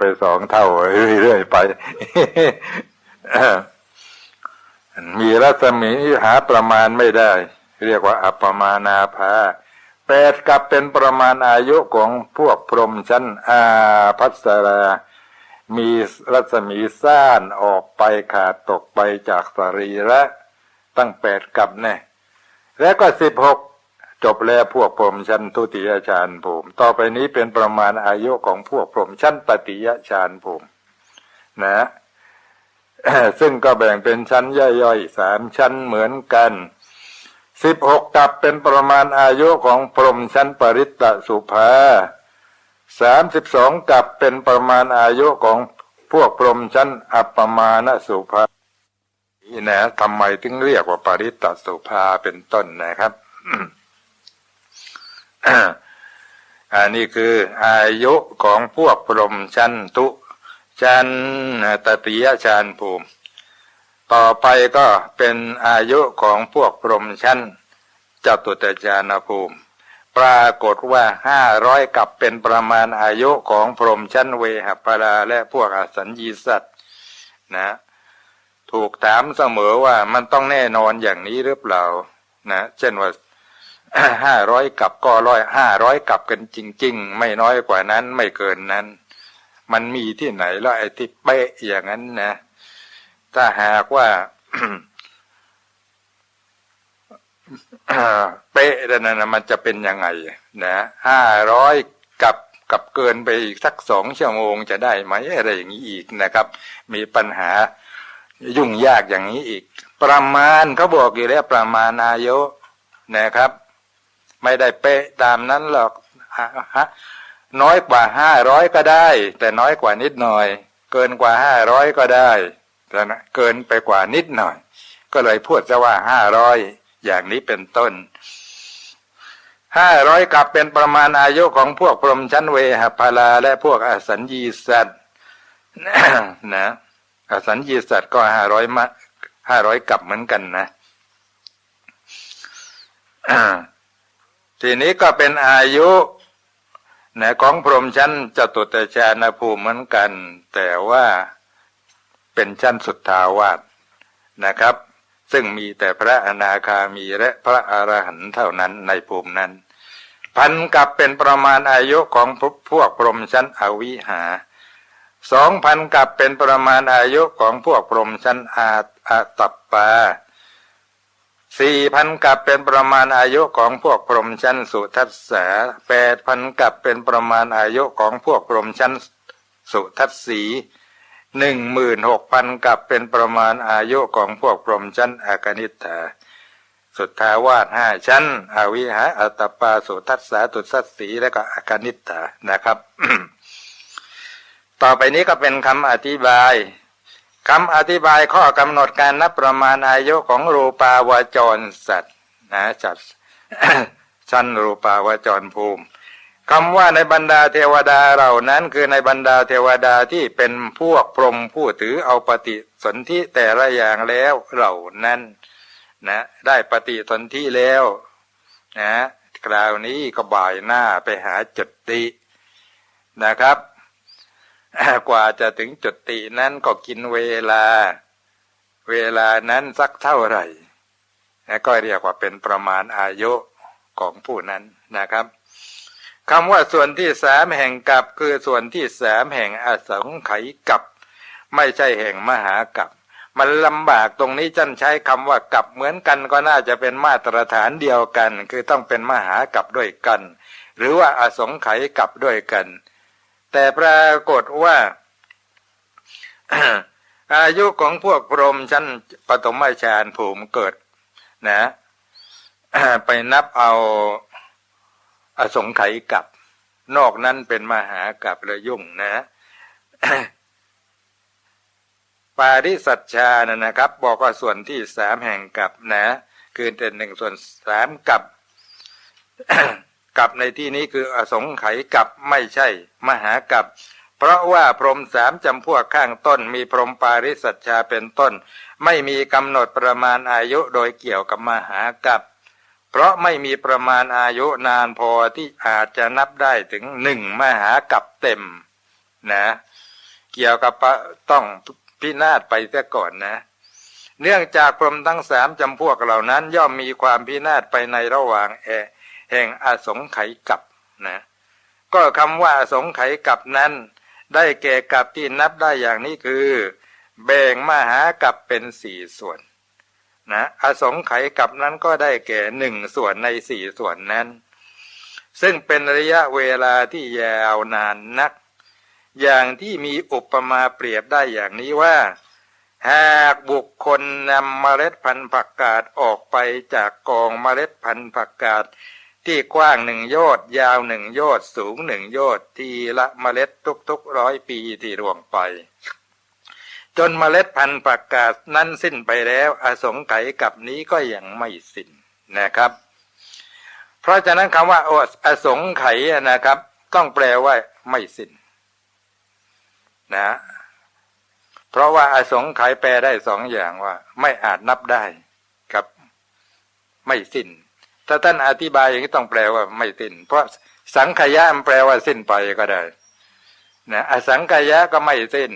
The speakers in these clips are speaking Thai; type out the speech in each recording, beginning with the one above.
ไปสองเท่าเรื่อยๆไปมีรัศมีหาประมาณไม่ได้ เรียกว่า อัปมานาภาแปดกับเป็นประมาณอายุของพวกพรหมชั้นอาพัสรา มีรัศมีซ่านออกไปขาดตกไปจากสรีระ ตั้งแปดกับแน่แล้วก็สิบหก จบแล้วพวกพรหมชั้นทุติยฌานภูมิ ต่อไปนี้เป็นประมาณอายุของพวกพรหมชั้นตติยฌานภูมินะซึ่งก็แบ่งเป็นชั้นย่อยๆสามชั้นเหมือนกันสิบหกกับเป็นประมาณอายุของพรหมชั้นปริตตสุภาสามสิบสองกับเป็นประมาณอายุของพวกพรหมชั้นอัปปมาณสุภานี่นะทำไมถึงเรียกว่าปริตตสุภาเป็นต้นนะครับ อันนี้คืออายุของพวกพรหมชั้นตุชั้นตติยฌานภูมิ ต่อไปก็เป็นอายุของพวกพรหมชั้นจตุตฌานภูมิ ปรากฏว่าห้าร้อยกับเป็นประมาณอายุของพรหมชั้นเวหปราและพวกอสัญญีสัตว์นะถูกถามเสมอว่ามันต้องแน่นอนอย่างนี้หรือเปล่านะ เช่นว่า ห้าร้อยกับก็ร้อยห้าร้อยกับกันจริง ๆ ไม่น้อยกว่านั้นไม่เกินนั้น มันมีที่ไหนแล้วไอ้ที่เป๊ะอย่างนั้นนะถ้าหากว่าเป๊ะนั่นนะมันจะเป็นยังไง นะห้าร้อยกับกับเกินไปอีกสักสองชั่วโมงจะได้ไหมอะไรอย่างนี้อีกนะครับ มีปัญหายุ่งยากอย่างนี้อีก ประมาณเขาบอกอยู่แล้วประมาณอายุนะครับ ไม่ได้เป๊ะตามนั้นหรอกน้อยกว่าห้าร้อยก็ได้ แต่น้อยกว่านิดหน่อย เกินกว่าห้าร้อยก็ได้ แต่เกินไปกว่านิดหน่อย ก็เลยพูดจะว่าห้าร้อยอย่างนี้เป็นต้นห้าร้อยกับเป็นประมาณอายุของพวกพรหมชั้นเวหพาลาและพวกอสัญญีสัตว์นะอสัญญีสัตว์ก็ห้าร้อยมะห้าร้อยกับเหมือนกันนะ ทีนี้ก็เป็นอายุนะของพรหมชั้นจตุตฌานภูมิเหมือนกัน แต่ว่าเป็นชั้นสุดทาวาสนะครับ ซึ่งมีแต่พระอนาคามีและพระอรหันต์เท่านั้นในภูมินั้น พันกับเป็นประมาณอายุของพวกพรหมชั้นอวิหาสองพันกับเป็นประมาณอายุของพวกพรหมชั้นอาอาตัปปา สี่พันกับเป็นประมาณอายุของพวกพรหมชั้นสุทัศสาแปดพันกับเป็นประมาณอายุของพวกพรหมชั้นสุทัศสีหนึ่งหมื่นหกพันกับเป็นประมาณอายุของพวกพรหมชั้นอากนิฐาสุทธาวาสห้าชั้น อวิหาอัตปาสุทัสสาตุสัสสีและก็อากนิฐานะครับ ต่อไปนี้ก็เป็นคำอธิบาย คำอธิบายข้อกำหนดการนับประมาณอายุของรูปาวจรสัตว์นะจัดชั้นรูปาวจรภูมิคำว่าในบรรดาเทวดาเหล่านั้นคือในบรรดาเทวดาที่เป็นพวกพรหมผู้ถือเอาปฏิสนธิแต่ละอย่างแล้วเหล่านั้นนะได้ปฏิสนธิแล้วนะคราวนี้ก็บ่ายหน้าไปหาจุดตินะครับ กว่าจะถึงจุดตินั้นก็กินเวลา เวลานั้นสักเท่าไหร่ก็เรียกว่าเป็นประมาณอายุของผู้นั้นนะครับคำว่าส่วนที่สามแห่งกับคือส่วนที่สามแห่งอสงไขยกับ ไม่ใช่แห่งมหากับมันลำบากตรงนี้จันใช้คำว่ากับเหมือนกันก็น่าจะเป็นมาตรฐานเดียวกัน คือต้องเป็นมหากับด้วยกัน หรือว่าอสงไขยกับด้วยกัน แต่ปรากฏว่า อายุของพวกพรหมชั้นปฐมฌานภูมิเกิด นะไปนับเอาอสงไขยกับ นอกนั้นเป็นมหากับระยุ่งนะปาริสัชชานะนะครับ บอกว่าส่วนที่สามแห่งกับนะ คือเป็นหนึ่งส่วนสามกับ กับในที่นี้คืออสงไขยกับไม่ใช่ มหากับ เพราะว่าพรหมสามจำพวกข้างต้นมีพรหมปาริสัชชาเป็นต้น ไม่มีกำหนดประมาณอายุโดยเกี่ยวกับมหากับ เพราะไม่มีประมาณอายุนานพอที่อาจจะนับได้ถึงหนึ่งมหากับเต็มนะเกี่ยวกับต้องพินาศไปเสียก่อนนะ เนื่องจากพรหมทั้งสามจำพวกเหล่านั้น ย่อมมีความพินาศไปในระหว่างแอ แห่งอสงไขยกับนะก็คำว่าอสงไขยกับนั้น ได้แก่กับที่นับได้อย่างนี้คือ แบ่งมหากับเป็นสี่ส่วนนะอสงไขยกับนั้นก็ได้แก่หนึ่งส่วนในสี่ส่วนนั้น ซึ่งเป็นระยะเวลาที่ยาวนานนัก อย่างที่มีอุปมาเปรียบได้อย่างนี้ว่า หากบุคคลนำเมล็ดพันธุ์ผักกาดออกไปจากกองเมล็ดพันธุ์ผักกาด ที่กว้างหนึ่งโยชน์ยาวหนึ่งโยชน์สูงหนึ่งโยชน์ทีละเมล็ดทุกๆร้อยปีที่ร่วงไป จนเมล็ดพันธุ์ผักกาดนั้นสิ้นไปแล้ว อสงไขยกับนี้ก็ยังไม่สิ้นนะครับ เพราะฉะนั้นคำว่าอสงไขยนะครับ ต้องแปลว่าไม่สิ้นนะเพราะว่าอสงไขยแปลได้สองอย่างว่า ไม่อาจนับได้กับ ไม่สิ้น ถ้าท่านอธิบายอย่างนี้ต้องแปลว่าไม่สิ้น เพราะสังขยะมันแปลว่าสิ้นไปก็ได้นะอสังขยะก็ไม่สิ้น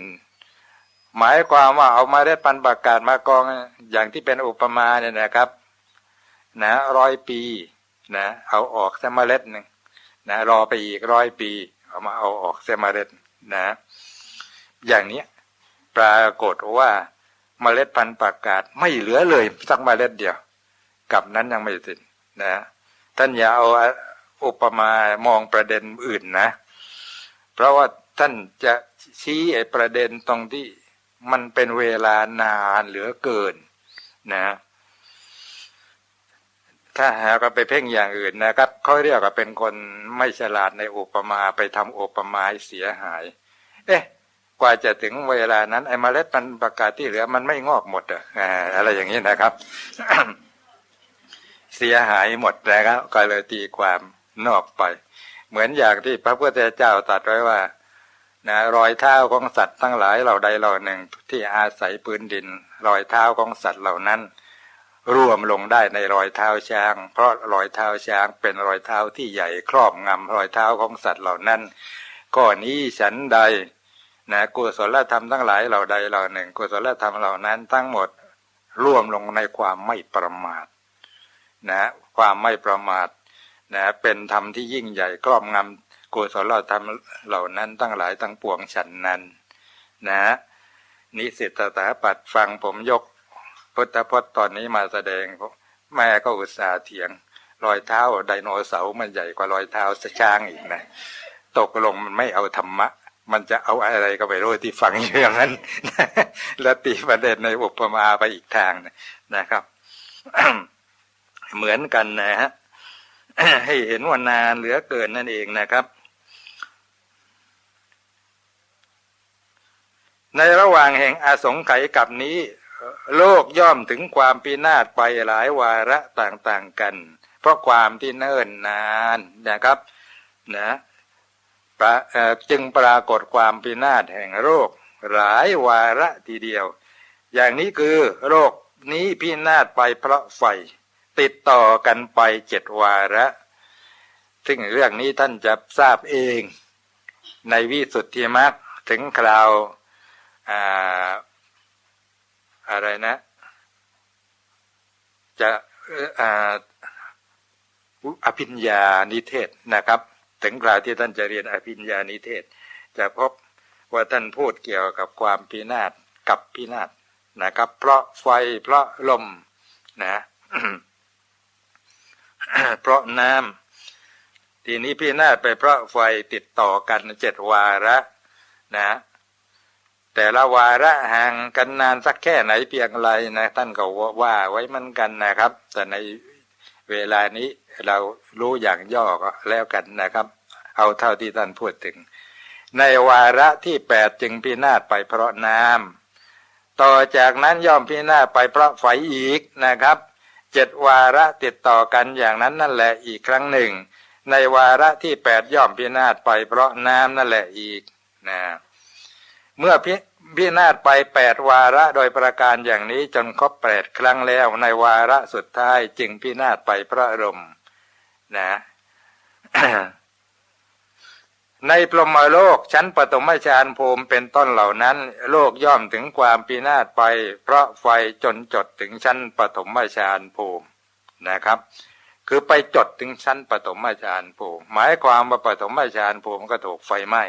หมายความว่าเอามาได้พันประกาศมากองอย่างที่เป็นอุปมาเนี่ยนะครับ นะร้อยปีนะเอาออกเสมาเล็ดหนึ่งนะรอไปอีกร้อยปี เอามาเอาออกเสมาเล็ดนะ อย่างนี้ปรากฏว่าเมล็ดพันธุ์ประกาศไม่เหลือเลยสักเมล็ดเดียว กับนั้นยังไม่สิ้น นะท่านอย่าเอาอุปมามองประเด็นอื่นนะ เพราะว่าท่านจะชี้ไอ้ประเด็นตรงที่มันเป็นเวลานานเหลือเกินนะ ถ้าหากไปเพ่งอย่างอื่นนะครับเขาเรียกว่าเป็นคนไม่ฉลาดในอุปมาไปทำอุปมาเสียหาย เอ๊ะ กว่าจะถึงเวลานั้นไอ้เมล็ดมันประกาศที่เหลือมันไม่งอกหมดอะอะไรอย่างนี้นะครับ เสียหายหมดนะครับก็เลยตีความนอกไป เหมือนอย่างที่พระพุทธเจ้าตรัสไว้ว่านะรอยเท้าของสัตว์ทั้งหลายเหล่าใดเหล่าหนึ่งที่อาศัยพื้นดิน รอยเท้าของสัตว์เหล่านั้น รวมลงได้ในรอยเท้าช้าง เพราะรอยเท้าช้างเป็นรอยเท้าที่ใหญ่ครอบงำรอยเท้าของสัตว์เหล่านั้นก็นี้ฉันใดนะกุศลธรรมทั้งหลายเหล่าใดเหล่าหนึ่งกุศลธรรมเหล่านั้นทั้งหมดรวมลงในความไม่ประมาท นะความไม่ประมาทนะเป็นธรรมที่ยิ่งใหญ่ครอบงำกุศลธรรมเหล่านั้นตั้งหลายทั้งปวงฉันนั้นนะนิสิตตาปัดฟังผมยกพุทธพจน์ตอนนี้มาแสดง แม่ก็อุตส่าห์เถียง รอยเท้าไดโนเสาร์มันใหญ่กว่ารอยเท้าสช้างอีกนะ ตกลงมันไม่เอาธรรมะ มันจะเอาอะไรก็ไปรู้ที่ฟังอย่างนั้น แล้วตีประเด็นในอุปมาไปอีกทางนะครับ เหมือนกันนะฮะให้เห็นว่านานเหลือเกินนั่นเองนะครับ ในระหว่างแห่งอาสงไขยกับนี้ โลกย่อมถึงความปีนาศไปหลายวาระต่างๆกัน เพราะความที่เนิ่นนานนะครับนะจึงปรากฏความพินาศแห่งโรค หลายวาระทีเดียว อย่างนี้คือโรคนี้พินาศไปเพราะไฟ ติดต่อกันไปเจ็ดวาระ ซึ่งเรื่องนี้ท่านจะทราบเองในวิสุทธิมรรคถึงคราวอาอะไรนะ จะอภิญญานิเทศนะครับ ถึงคราวที่ท่านจะเรียนอภิญญานิเทศ จะพบว่าท่านพูดเกี่ยวกับความพินาศกับพินาศนะครับ เพราะไฟเพราะลมนะ เพราะน้ำทีนี้พินาไปเพราะไฟติดต่อกันเจ็ดวาระ นะ แต่ละวาระห่างกันนานสักแค่ไหนเพียงไรนะท่านก็ว่าไว้มันกันนะครับ แต่ในเวลานี้เรารู้อย่างย่อก็แล้วกันนะครับ เอาเท่าที่ท่านพูดถึง ในวาระที่แปดจึงพินาศไปเพราะน้ำต่อจากนั้นย่อมพินาศไปเพราะไฟอีกนะครับ เจ็ดวาระติดต่อกันอย่างนั้นนั่นแหละอีกครั้งหนึ่ง ในวาระที่แปดย่อมพินาศไปเพราะน้ำนั่นแหละอีกนะเมื่อพิพินาศไปแปดวาระโดยประการอย่างนี้จนครบแปดครั้งแล้วในวาระสุดท้ายจึงพินาศไปพระรมนะ ในพรมโลกชั้นปฐมฌานภูมิเป็นต้นเหล่านั้น โลกย่อมถึงความปีนาศไป เพราะไฟจนจดถึงชั้นปฐมฌานภูมินะครับ คือไปจดถึงชั้นปฐมฌานภูมิหมายความว่าปฐมฌานภูมิก็ถูกไฟไหม้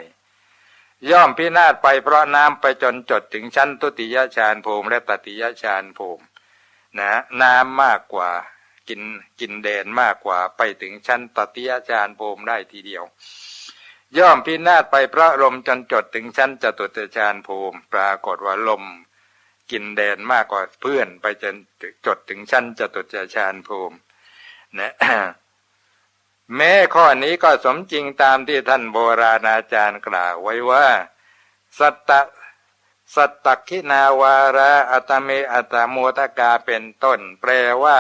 ย่อมพินาศไปเพราะน้ำไปจนจดถึงชั้นตุติยฌานภูมิและตติยฌานภูมินะน้ำมากกว่ากินกินเดนมากกว่าไปถึงชั้นตติยฌานภูมิได้ทีเดียว ย่อมพินาศไปเพราะลมจนจดถึงชั้นจตุตฌานภูมิ ปรากฏว่าลม กินเดนมากกว่าเพื่อนไปจนจดถึงชั้นจตุตฌานภูมินะแม้ข้อนี้ก็สมจริงตามที่ท่านโบราณอาจารย์กล่าวไว้ว่า สัตตสัตตคินาวาระอัตเมอัตโมตกาเป็นต้น แปลว่า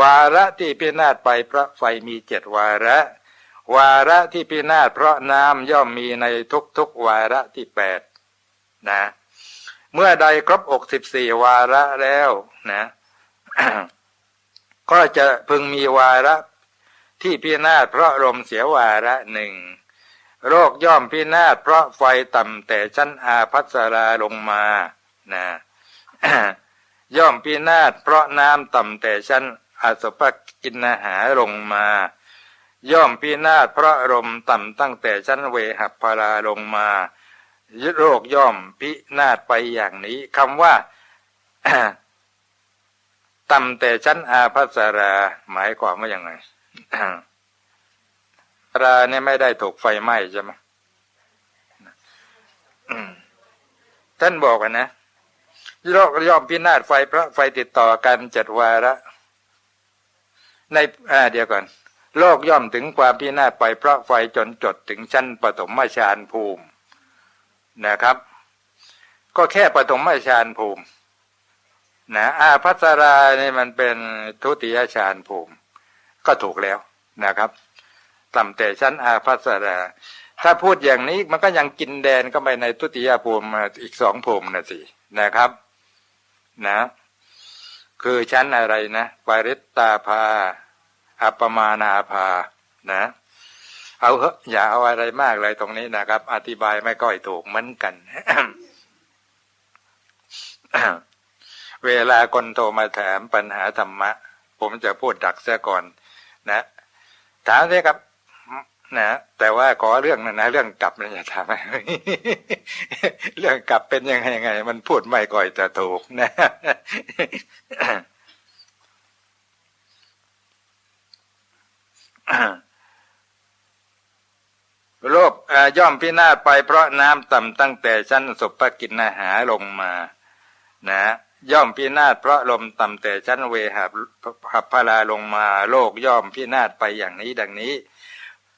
วาระที่พินาศไปเพราะไฟมีเจ็ดวาระ วาระที่พินาศเพราะน้ำย่อมมีในทุกๆวาระที่แปดนะ เมื่อใดครบอกสิบสี่วาระแล้วนะ ก็จะพึงมีวาระที่พินาศเพราะลมเสียวาระหนึ่งโรคย่อมพินาศเพราะไฟต่ำแต่ชั้นอาพัสราลงมานะย่อมพินาศเพราะน้ำต่ำแต่ชั้นอสุภกินหาลงมา ย่อมพินาศเพราะลมต่ำตั้งแต่ชั้นเวหัพาราลงมาโรคย่อมพินาศไปอย่างนี้คำว่าต่ำแต่ชั้นอาภัสรา หมายความว่าอย่างไรราเนี่ยไม่ได้ถูกไฟไหม้ใช่ไหมท่านบอกกันนะโลกย่อมพินาศไฟเพราะไฟติดต่อกันเจ็ดวาระ ในเดียวก่อน โลกย่อมถึงความพินาศไปเพราะไฟจนจดถึงชั้นปฐมฌานภูมินะครับ ก็แค่ปฐมฌานภูมินะอาพัสราเนี่ยมันเป็นทุติยฌานภูมิ ก็ถูกแล้วนะครับต่ำแต่ชั้นอาภัสรา ถ้าพูดอย่างนี้มันก็ยังกินแดนก็ไปในทุติยภูมิอีกสองภูมินะสินะครับนะ คือชั้นอะไรนะปริตตาภา อัปมานาภานะ เอาเหอะอย่าเอาอะไรมากเลยตรงนี้นะครับ อธิบายไม่ก่อยถูกเหมือนกัน เวลาคนโทรมาถามปัญหาธรรมะ ผมจะพูดดักเสียก่อน นะ ถามสิครับนะแต่ว่าขอเรื่องนะนะเรื่องกลับนะอย่าถามเรื่องกลับเป็นยังไงยังไง มันพูดไม่ก่อยจะถูกนะ โลกย่อมพินาศไปเพราะน้ำต่ำตั้งแต่ชั้นสุภกินอาหาลงมา นะ ย่อมพินาศเพราะลมต่ำแต่ชั้นเวหับหับพลาลงมา โลกย่อมพินาศไปอย่างนี้ดังนี้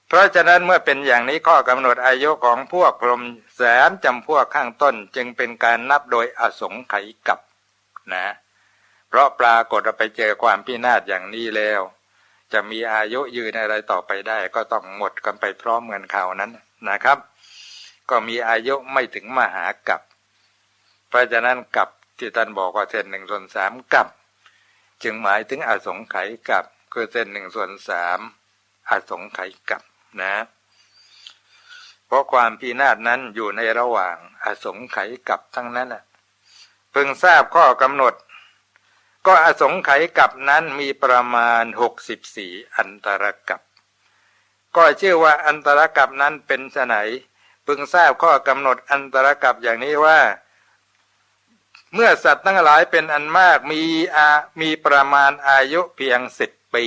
เพราะฉะนั้นเมื่อเป็นอย่างนี้ข้อกำหนดอายุของพวกพรมแสนจำพวกข้างต้นจึงเป็นการนับโดยอสงไขยกับ นะ เพราะปรากฏเราไปเจอความพินาศอย่างนี้แล้ว จะมีอายุยืนอะไรต่อไปได้ ก็ต้องหมดกันไปพร้อมเงินข่าวนั้นนะครับ ก็มีอายุไม่ถึงมหากับเพราะฉะนั้นกับที่ท่านบอกว่าเส้นหนึ่งส่วนสามกับ จึงหมายถึงอสงไขยกับคือเส้นหนึ่งส่วนสามอสงไขยกับนะ เพราะความพีนาศนั้นอยู่ในระหว่างอสงไขยกับทั้งนั้นน่ะเพิ่งทราบข้อกำหนด ก็อสงไขยกับนั้นมีประมาณหกสิบสี่อันตรกับ ก็ชื่อว่าอันตรกับนั้นเป็นไนพึงทราบข้อกำหนดอันตรกับอย่างนี้ว่า เมื่อสัตว์ทั้งหลายเป็นอันมากมีอามีประมาณอายุเพียงสิบปี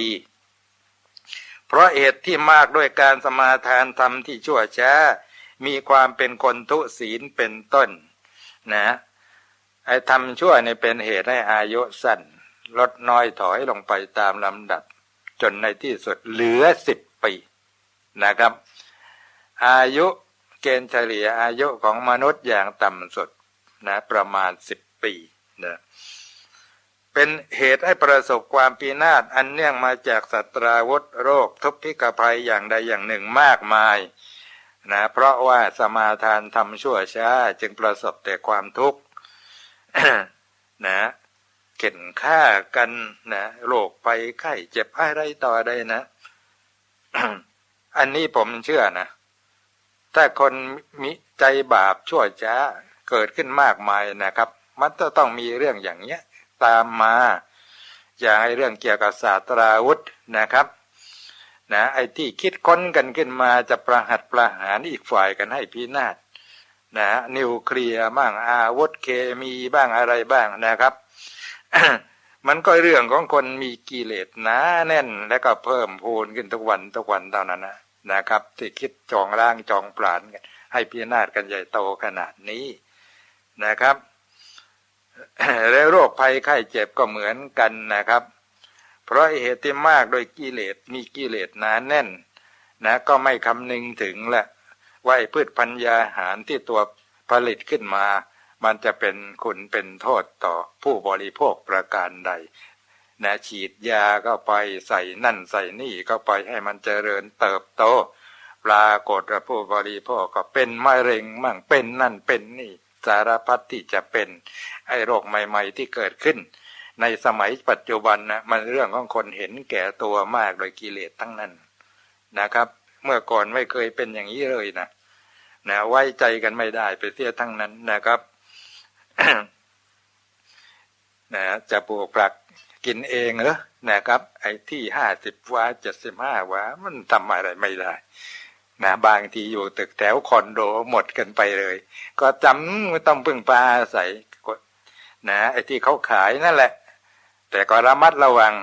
เพราะเหตุที่มากด้วยการสมาทานธรรมที่ชั่วช้า มีความเป็นคนทุศีลเป็นต้น นะ ไอ้ทำชั่วนี่เป็นเหตุให้อายุสั้น ลดน้อยถอยลงไปตามลำดับ จนในที่สุดเหลือสิบปีนะครับ อายุเกณฑ์เฉลี่ยอายุของมนุษย์อย่างต่ำสุดนะประมาณสิบปีนะเป็นเหตุให้ประสบความปีนาศอันเนื่องมาจากสัตราวุธโรคทุพพิกภัยอย่างใดอย่างหนึ่งมากมายนะเพราะว่าสมาทานทำชั่วช้าจึงประสบแต่ความทุกข์ นะเข็นฆ่ากันนะโรคไปไข้เจ็บอะไรต่อได้นะ อันนี้ผมเชื่อนะถ้าคนมีใจบาปชั่วช้าเกิดขึ้นมากมายนะครับ มันจะต้องมีเรื่องอย่างเนี้ย ตามมา อย่างไอเรื่องเกี่ยวกับศาสตราวุธนะครับนะไอ้ที่คิดค้นกันขึ้นมาจะประหัตประหารอีกฝ่ายกันให้พินาศ นะนิวเคลียร์บ้างอาวุธเคมีบ้างอะไรบ้างนะครับ มันก็เรื่องของคนมีกิเลสหนาแน่นและก็เพิ่มพูนขึ้นทุกวันทุกวันเท่านั้นนะนะครับ ที่คิดจองร่างจองปราณกันให้พินาศกันใหญ่โตขนาดนี้นะครับแล้วโรคภัยไข้เจ็บก็เหมือนกันนะครับ เพราะเหตุที่มากโดยกิเลสมีกิเลสหนาแน่น นะ ก็ไม่คำนึงถึงแหละ ไว่าพืชพันยาหารที่ตัวผลิตขึ้นมา มันจะเป็นคุณเป็นโทษต่อผู้บริโภคประการใดนะฉีดยาก็ไปใส่นั่นใส่นี่ก็ไปให้มันเจริญเติบโต ปรากฏว่าผู้บริโภคก็เป็นมะเร็งมั่งเป็นนั่นเป็นนี่ สารพัดที่จะเป็นไอ้โรคใหม่ ๆ ที่เกิดขึ้น ในสมัยปัจจุบันนะมันเรื่องของคนเห็นแก่ตัวมากโดยกิเลสทั้งนั้นนะครับ เมื่อก่อนไม่เคยเป็นอย่างนี้เลยนะ นะไว้ใจกันไม่ได้ไปเสียทั้งนั้นนะครับนะจะปลูกปลักกินเองเหรอนะครับ ไอ้ที่ห้าสิบวาเจ็ดสิบห้าวามันทำอะไรไม่ได้นะบางทีอยู่ตึกแถวคอนโดหมดกันไปเลย ก็จำต้องพึ่งปลาใส่นะไอ้ที่เขาขายนั่นแหละ แต่ก็ระมัดระวัง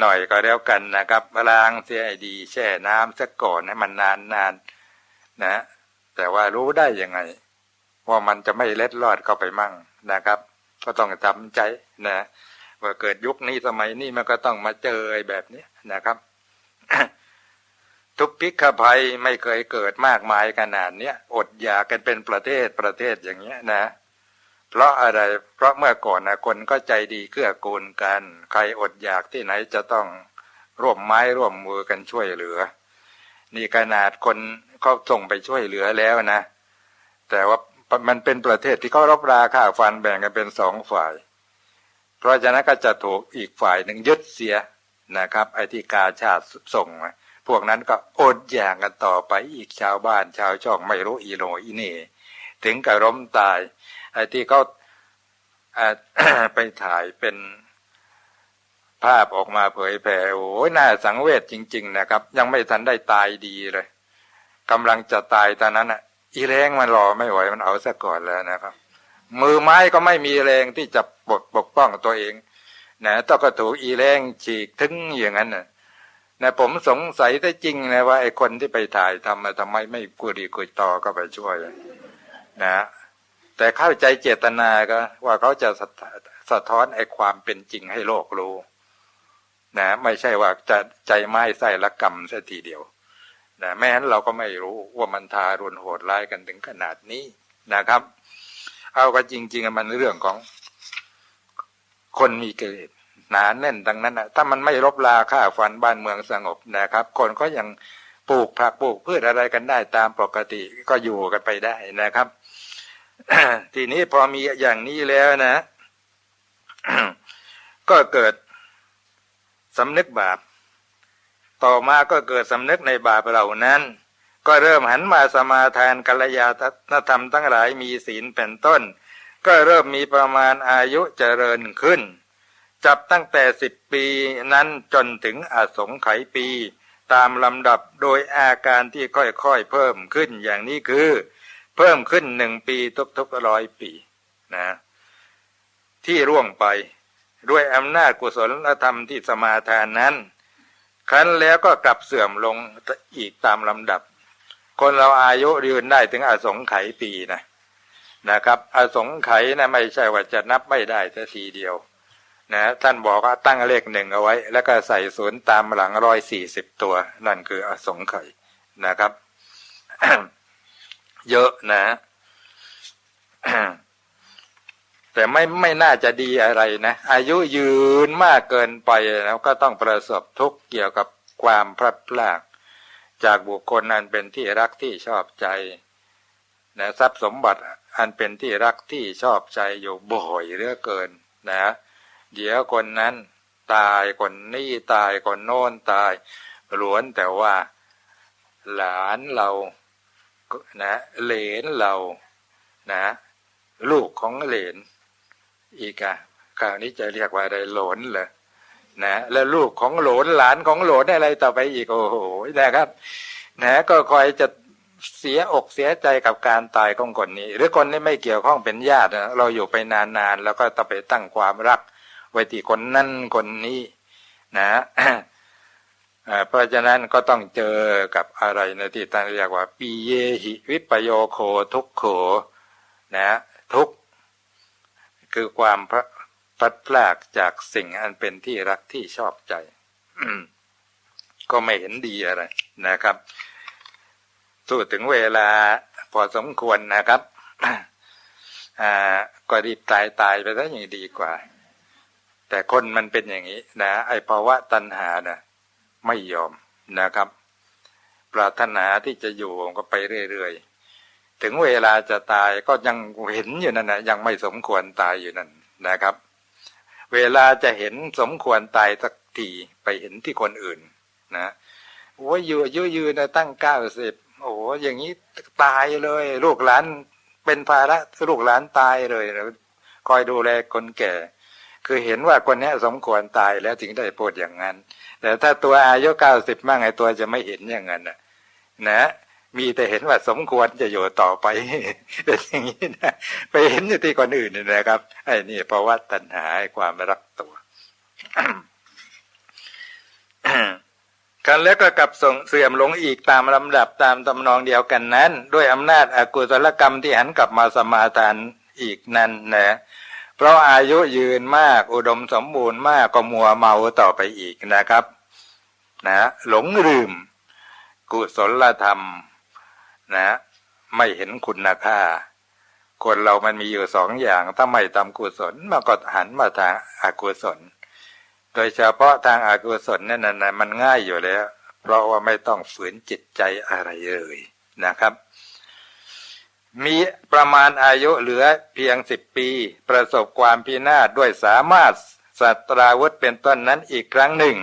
หน่อยก็แล้วกันนะครับล้างเสียดี แช่น้ำสักก่อนให้มันนานนนนะ แต่ว่ารู้ได้ยังไง ว่ามันจะไม่เล็ดลอดเข้าไปมั่งนะครับ ก็ต้องจำใจนะว่าเกิดยุคนี้สมัยนี้มันก็ต้องมาเจอแบบนี้นะครับทุกพิกภัยไม่เคยเกิดมากมายขนาดเนี้ยอดอยากกันเป็นประเทศประเทศอย่างเงี้ยนะ เพราะอะไร เพราะเมื่อก่อนนะคนก็ใจดีเกื้อกูลกัน ใครอดอยากที่ไหนจะต้องร่วมไม้ร่วมมือกันช่วยเหลือ นี่ขนาดคน เขาส่งไปช่วยเหลือแล้วนะ แต่ว่ามันเป็นประเทศที่เขารบราค่าฟันแบ่งกันเป็นสองฝ่าย เพราะฉะนั้นก็จะถูกอีกฝ่ายหนึ่งยึดเสียนะครับ ไอ้ที่กาชาติส่งพวกนั้นก็อดอย่ากกันต่อไปอีกชาวบ้านชาวช่องไม่รู้อีโนอีเน่ถึงกับล้มตาย ไอ้ที่เขาไปถ่ายเป็นภาพออกมาเผยแผ่โอ้ยน่าสังเวชจริง ๆ นะครับ ยังไม่ทันได้ตายดีเลย กำลังจะตายตอนนั้นอะ อีแรงมันรอไม่ไหวมันเอาซะก่อนแล้วนะครับ มือไม้ก็ไม่มีแรงที่จะปกปกป้องตัวเองนะต้องกระถูกอีแรงฉีกถึงอย่างนั้นนะนะผมสงสัยได้จริงนะว่าไอ้คนที่ไปถ่ายทำมาทำไมไม่กุดีกุยต่อก็ไปช่วย นะแต่เข้าใจเจตนาก็ว่าเขาจะสะท้อนไอ้ความเป็นจริงให้โลกรู้นะไม่ใช่ว่าจะใจไม้ใส่ละกรรมสัทีเดียว นะแม้นั้นเราก็ไม่รู้ว่ามันทารุณโหดร้ายกันถึงขนาดนี้นะครับ เอาก็จริง ๆ มันเรื่องของ คนมีเกลียดหนาแน่นดังนั้นนะถ้ามันไม่รบลาฆ่าฟันบ้านเมืองสงบนะครับ คนก็ยังปลูกผักปลูกพืชอะไรกันได้ตามปกติก็อยู่กันไปได้นะครับ ทีนี้พอมีอย่างนี้แล้วนะ ก็เกิดสำนึกบาป ต่อมาก็เกิดสำนึกในบาปเหล่านั้น ก็เริ่มหันมาสมาทานกัลยาณธรรมทั้งหลายมีศีลเป็นต้น ก็เริ่มมีประมาณอายุเจริญขึ้น จับตั้งแต่สิบปีนั้นจนถึงอสงไขยปี ตามลำดับโดยอาการที่ค่อยๆเพิ่มขึ้นอย่างนี้คือ เพิ่มขึ้นหนึ่งปีทุกๆร้อยปีนะที่ร่วงไปด้วยอำนาจกุศลธรรมที่สมาทานนั้น ครั้นแล้วก็กลับเสื่อมลงอีกตามลำดับ คนเราอายุยืนได้ถึงอสงไขยปีนะนะครับอสงไขยนะไม่ใช่ว่าจะนับไม่ได้แต่ทีเดียวนะท่านบอกว่าตั้งเลขหนึ่งเอาไว้ แล้วก็ใส่ศูนย์ตามหลังร้อยสี่สิบตัว นั่นคืออสงไขยนะครับ เยอะนะ แต่ไม่ไม่น่าจะดีอะไรนะ อายุยืนมากเกินไปแล้วก็ต้องประสบทุกข์เกี่ยวกับความพลัดพราก จากบุคคลอันเป็นที่รักที่ชอบใจนะทรัพย์สมบัติอันเป็นที่รักที่ชอบใจอยู่บ่อยเรือเกินนะ เดี๋ยวคนนั้นตายคนนี้ตายคนโน้นตายล้วนแต่ว่า หลานเรานะเหลนเรานะ ลูกของเหลน อีกอะคราวนี้จะเรียกว่าอะไรหลนเหรอนะแล้วลูกของหลนหลานของหลนอะไรต่อไปอีกโอ้โหนะครับนะก็คอยจะเสียอกเสียใจกับการตายของคนนี้ หรือคนนี้ไม่เกี่ยวข้องเป็นญาตินะเราอยู่ไปนานๆแล้วก็ต้องไปตั้งความรัก ไว้ที่คนนั้นคนนี้ นะเพราะฉะนั้นก็ต้องเจอกับอะไรนะที่ท่านเรียกว่าปีเยหิวิปโยโคทุกโขนะทุก คือความพลัดพรากจากสิ่งอันเป็นที่รักที่ชอบใจ ก็ไม่เห็นดีอะไรนะครับสู้ถึงเวลาพอสมควรนะครับอ่าก็รีบตายตายไปซะอย่างดีกว่า แต่คนมันเป็นอย่างนี้ นะ ไอภาวะตัณหานะไม่ยอมนะครับ ปรารถนาที่จะอยู่ก็ไปเรื่อยๆ ถึงเวลาจะตายก็ยังเห็นอยู่นั่นนะยังไม่สมควรตายอยู่นั่นนะครับ เวลาจะเห็นสมควรตายสักทีไปเห็นที่คนอื่นนะโอ้ยอยู่อยุยืนตั้งเก้าสิบโอ้อย่างนี้ตายเลย ลูกหลานเป็นภาระลูกหลานตายเลยคอยดูแลคนแก่ คือเห็นว่าคนนี้สมควรตายแล้วถึงได้พูดอย่างนั้น แต่ถ้าตัวอายุเก้าสิบมั่งไอตัวจะไม่เห็นอย่างนั้นนะ มีแต่เห็นว่าสมควรจะอยู่ต่อไปเป็นอย่างนี้นะไปเห็นอยู่ที่คนอื่นนะครับไอ้นี่เพราะว่าตัณหาความรักตัวกันแล้วก็กลับส่งเสื่อมลงอีกตามลำดับตามตำนองเดียวกันนั้น ด้วยอำนาจอากุศลกรรมที่หันกลับมาสมาทานอีกนั่นนะเพราะอายุยืนมากอุดมสมบูรณ์มากก็มัวเมาต่อไปอีกนะครับ นะหลงลืม กุศลธรรม นะไม่เห็นคุณค่า คนเรามันมีอยู่สองอย่าง ถ้าไม่ทำกุศลมันก็หันมาทางอากุศล โดยเฉพาะทางอากุศลนั่นนะมันง่ายอยู่แล้ว เพราะว่าไม่ต้องฝืนจิตใจอะไรเลยนะครับ มีประมาณอายุเหลือเพียงสิบปี ประสบความพินาศด้วยสามารถสัตราวุธเป็นต้นนั้นอีกครั้งหนึ่ง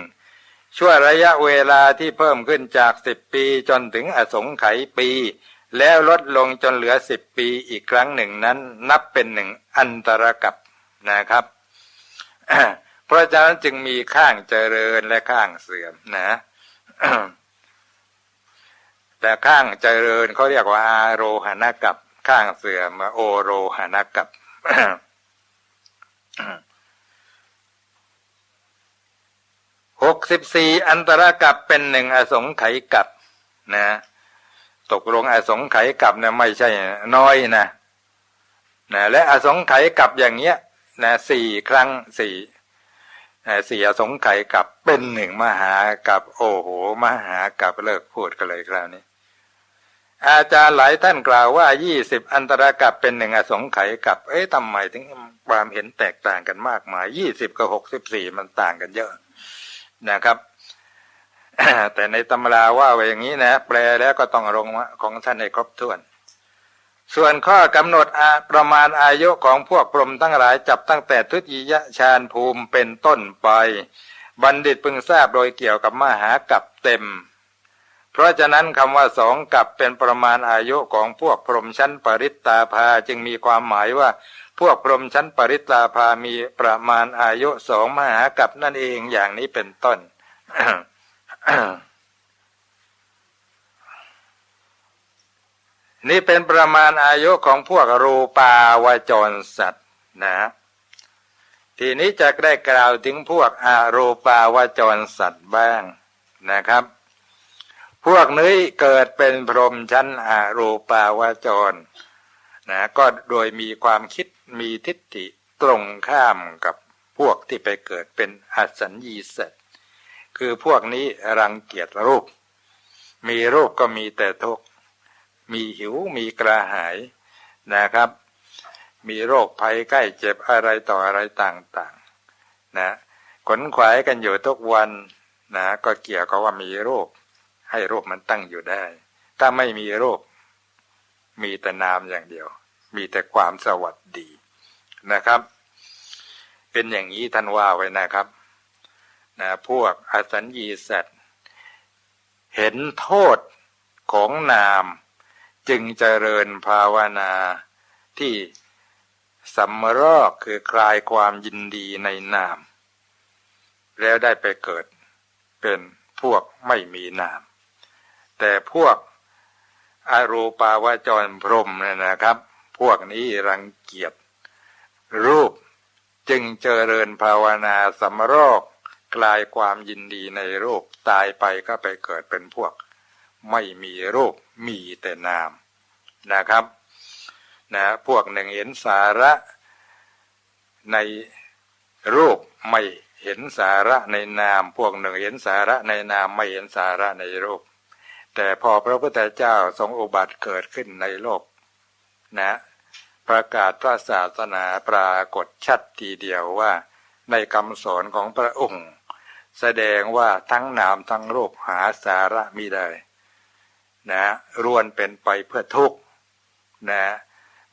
ช่วระยะเวลาที่เพิ่มขึ้นจากสิบปีจนถึงอสงไขยปี แล้วลดลงจนเหลือสิบปีอีกครั้งหนึ่งนั้น นับเป็นหนึ่งอันตรกับนะครับ เพราะฉะนั้นจึงมีข้างเจริญและข้างเสื่อมนะแต่ข้างเจริญเขาเรียกว่าอาโรหณกับข้างเสื่อมโอโรหณกับ หกสิบสี่อันตรกับเป็นหนึ่งอสงไขยกับนะตกลงอสงไขยกับเนี่ยไม่ใช่น้อยนะนะและอสงไขยกับอย่างเงี้ยนะสี่ครั้งสี่สียสงไข่กับเป็นหนึ่งมหากับ โอ้โห มหากับเลิกพูดกันเลยคราวนี้ อาจารย์หลายท่านกล่าวว่ายี่สิบอันตรกับเป็นหนึ่งอสงไขยกับ เอ๊ะทำไมถึงความเห็นแตกต่างกันมากมายยี่สิบกับหกสิบสี่มันต่างกันเยอะ นะครับ แต่ในตำราว่าไว้อย่างนี้นะ แปลแล้วก็ต้องลงของท่านให้ครบถ้วน ส่วนข้อกำหนดประมาณอายุของพวกพรหมทั้งหลายจับตั้งแต่ทุติยฌานภูมิเป็นต้นไป บัณฑิตพึงทราบโดยเกี่ยวกับมหากับเต็ม เพราะฉะนั้นคำว่าสองกับเป็นประมาณอายุของพวกพรหมชั้นปริตตาภาจึงมีความหมายว่า พวกพรหมชั้นปริตาภามีประมาณอายุสองมหากับนั่นเองอย่างนี้เป็นต้นนี่เป็นประมาณอายุของพวกรูปาวจรสัตว์นะ ทีนี้จะได้กล่าวถึงพวกอารูปาวจรสัตว์บ้างนะครับ พวกนี้เกิดเป็นพรหมชั้นอารูปาวจร นะก็โดยมีความคิดมีทิฏฐิตรงข้ามกับพวกที่ไปเกิดเป็นอสัญญีสัตว์คือพวกนี้รังเกียจรูป มีรูปก็มีแต่ทุกข์มีหิวมีกระหายนะครับ มีโรคภัยใกล้เจ็บอะไรต่ออะไรต่างๆนะขนขวายกันอยู่ทุกวันนะก็เกี่ยวกับว่ามีโรคให้โรคมันตั้งอยู่ได้ ถ้าไม่มีโรค มีแต่นามอย่างเดียว มีแต่ความสวัสดีนะครับ เป็นอย่างนี้ท่านว่าไว้นะครับนะพวกอสัญญีสัตว์ เห็นโทษของนามจึงเจริญภาวนาที่สำรอกคือคลายความยินดีในนาม แล้วได้ไปเกิดเป็นพวกไม่มีนาม แต่พวก อรูปาวจรพรมเนี่ยนะครับ พวกนี้รังเกียจรูปจึงเจริญภาวนาสำรอกคลายความยินดีในรูปตายไปก็ไปเกิดเป็นพวก ไม่มีรูปมีแต่นามนะครับนะพวกหนึ่งเห็นสาระในรูปไม่เห็นสาระในนาม พวกหนึ่งเห็นสาระในนามไม่เห็นสาระในรูป แต่พอพระพุทธเจ้าทรงอุบัติเกิดขึ้นในโลกนะ ประกาศพระศาสนาปรากฏชัดทีเดียวว่า ในคำสอนของพระองค์ แสดงว่าทั้งนามทั้งรูปหาสาระมิได้นะรวนเป็นไปเพื่อทุกข์นะ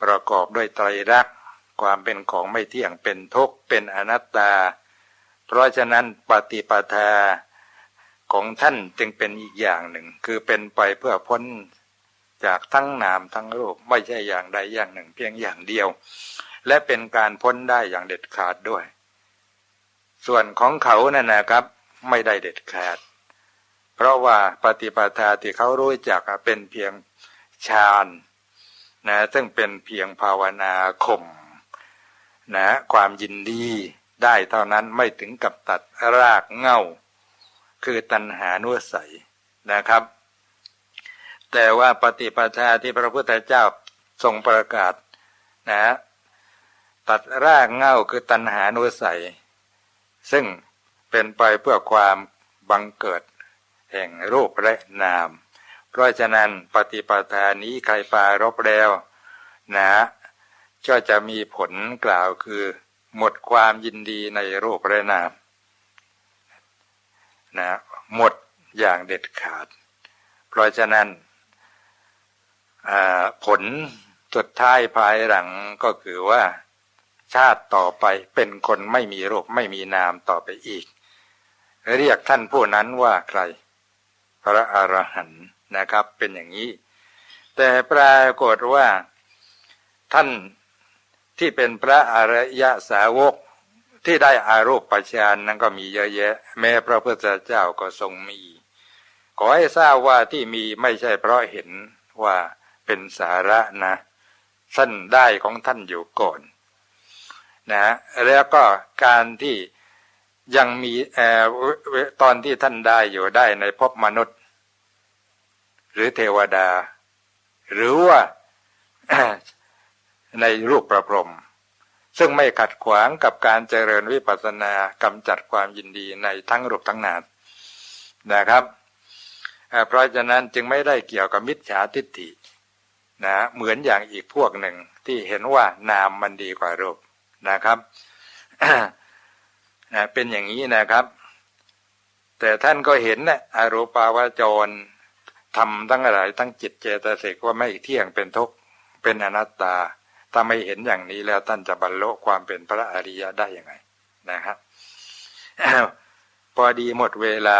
ประกอบด้วยไตรลักษณ์ความเป็นของไม่เที่ยงเป็นทุกข์เป็นอนัตตา เพราะฉะนั้นปฏิปทา ของท่านจึงเป็นอีกอย่างหนึ่ง คือเป็นไปเพื่อพ้นจากทั้งนามทั้งรูปไม่ใช่อย่างใดอย่างหนึ่ง เพียงอย่างเดียว และเป็นการพ้นได้อย่างเด็ดขาดด้วย ส่วนของเขานั่นนะครับ ไม่ได้เด็ดขาด เพราะว่าปฏิปทาที่เขารู้จักเป็นเพียงฌานนะซึ่งเป็นเพียงภาวนาข่มนะความยินดีได้เท่านั้นไม่ถึงกับตัดรากเง่า คือตัณหานุสัยนะครับ แต่ว่าปฏิปทาที่พระพุทธเจ้าทรงประกาศนะตัดรากเง่าคือตัณหานุสัย ซึ่งเป็นไปเพื่อความบังเกิด แห่งรูปและนาม เพราะฉะนั้นปฏิปทานี้ใครปารบแล้วนะก็จะมีผลกล่าวคือ หมดความยินดีในรูปและนาม นะหมดอย่างเด็ดขาด เพราะฉะนั้นผลสุดท้ายภายหลังก็คือว่าชาติต่อไปเป็นคนไม่มีโรูปไม่มีนามต่อไปอีก เรียกท่านผู้นั้นว่าใคร พระอรหันต์นะครับเป็นอย่างนี้ แต่ปรากฏว่าท่านที่เป็นพระอริยสาวก ที่ได้อารูปปัจจานนั้นก็มีเยอะแยะ แม้พระพุทธเจ้าก็ทรงมี ขอให้ทราบว่าที่มีไม่ใช่เพราะเห็นว่าเป็นสาระนะท่านได้ของท่านอยู่ก่อนนะแล้วก็การที่ยังมีอตอนที่ท่านได้อยู่ได้ในภพมนุษย์ หรือเทวดา หรือว่าในรูปประพรม ซึ่งไม่ขัดขวางกับการเจริญวิปัสสนากำจัดความยินดีในทั้งรูปทั้งนามนะครับเพราะฉะนั้นจึงไม่ได้เกี่ยวกับมิจฉาทิฏฐินะเหมือนอย่างอีกพวกหนึ่งที่เห็นว่านามมันดีกว่ารูปนะครับนะเป็นอย่างนี้นะครับ แต่ท่านก็เห็นนะอรูปาวจรทำทั้งหลายทั้งจิตเจตสิกว่าไม่เที่ยงเป็นทุกข์เป็นอนัตตา ถ้าไม่เห็นอย่างนี้แล้วท่านจะบรรลุความเป็นพระอริยะได้ยังไงนะครับพอดีหมดเวลา